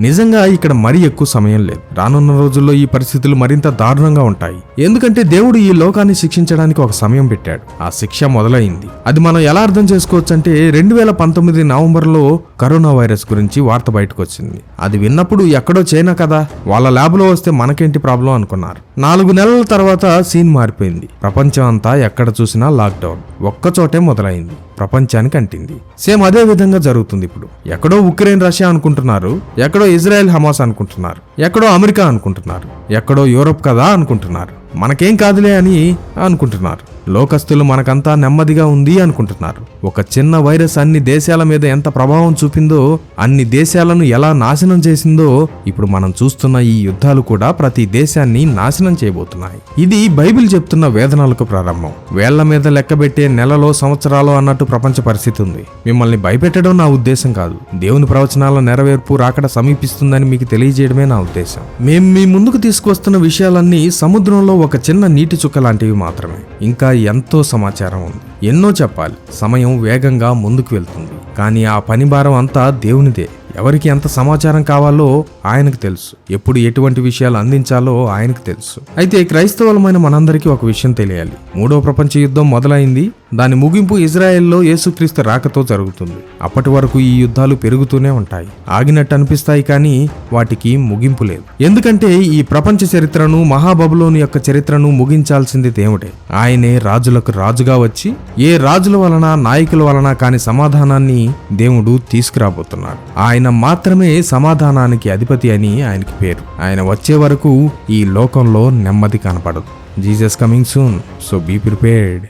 నిజంగా ఇక్కడ మరీ ఎక్కువ సమయం లేదు. రానున్న రోజుల్లో ఈ పరిస్థితులు మరింత దారుణంగా ఉంటాయి. ఎందుకంటే దేవుడు ఈ లోకాన్ని శిక్షించడానికి ఒక సమయం పెట్టాడు. ఆ శిక్ష మొదలైంది. అది మనం ఎలా అర్థం చేసుకోవచ్చు అంటే రెండు వేల పంతొమ్మిది నవంబర్లో కరోనా వైరస్ గురించి వార్త బయటకు వచ్చింది అది విన్నప్పుడు ఎక్కడో చైనా కదా? వాళ్ళ ల్యాబ్లో వస్తే మనకేంటి ప్రాబ్లం అనుకున్నారు. నాలుగు నెలల తర్వాత సీన్ మారిపోయింది. ప్రపంచం అంతా ఎక్కడ చూసినా లాక్డౌన్. ఒక్కచోటే మొదలైంది. ప్రపంచానికి అంటింది. సేమ్ అదే విధంగా జరుగుతుంది ఇప్పుడు. ఎక్కడో ఉక్రెయిన్ రష్యా అనుకుంటున్నారు ఎక్కడో ఇజ్రాయెల్ హమాస్ అనుకుంటున్నారు ఎక్కడో అమెరికా అనుకుంటున్నారు ఎక్కడో యూరోప్ కదా అనుకుంటున్నారు. మనకేం కాదులే అని అనుకుంటున్నారు. లోకస్తులు మనకంతా నెమ్మదిగా ఉంది అనుకుంటున్నారు. ఒక చిన్న వైరస్ అన్ని దేశాల మీద ఎంత ప్రభావం చూపిందో అన్ని దేశాలను ఎలా నాశనం చేసిందో ఇప్పుడు మనం చూస్తున్న ఈ యుద్ధాలు కూడా ప్రతి దేశాన్ని నాశనం చేయబోతున్నాయి. ఇది బైబిల్ చెప్తున్న వేదనలకు ప్రారంభం. వేళ్ళ మీద లెక్కబెట్టే నెలలో సంవత్సరాలు అన్నట్టు ప్రపంచ పరిస్థితి ఉంది. మిమ్మల్ని భయపెట్టడం నా ఉద్దేశం కాదు. దేవుని ప్రవచనాల నెరవేర్పు రాకడ సమీపిస్తుందని మీకు తెలియజేయడమే నా ఉద్దేశం. మేము మీ ముందుకు తీసుకువస్తున్న విషయాలన్నీ సముద్రంలో ఒక చిన్న నీటి చుక్క లాంటివి మాత్రమే. ఇంకా ఎంతో సమాచారం ఉంది. ఎన్నో చెప్పాలి. సమయం వేగంగా ముందుకు వెళ్తుంది. కానీ ఆ పని భారం అంతా దేవునిదే. ఎవరికి ఎంత సమాచారం కావాలో ఆయనకు తెలుసు. ఎప్పుడు ఎటువంటి విషయాలు అందించాలో ఆయనకు తెలుసు. అయితే క్రైస్తవులమైన మనందరికీ ఒక విషయం తెలియాలి. మూడో ప్రపంచ యుద్ధం మొదలైంది. దాని ముగింపు ఇజ్రాయెల్లో యేసుక్రీస్తు రాకతో జరుగుతుంది. అప్పటి వరకు ఈ యుద్ధాలు పెరుగుతూనే ఉంటాయి. ఆగినట్టు అనిపిస్తాయి కానీ వాటికి ముగింపు లేదు. ఎందుకంటే ఈ ప్రపంచ చరిత్రను మహాబబులోని యొక్క చరిత్రను ముగించాల్సింది దేవుడే. ఆయనే రాజులకు రాజుగా వచ్చి ఏ రాజుల వలన నాయకుల వలన కాని సమాధానాన్ని దేవుడు తీసుకురాబోతున్నాడు. ఆయన మాత్రమే సమాధానానికి అధిపతి అని ఆయనకి పేరు. ఆయన వచ్చే వరకు ఈ లోకంలో నెమ్మది కనపడదు. Jesus coming soon. So be prepared.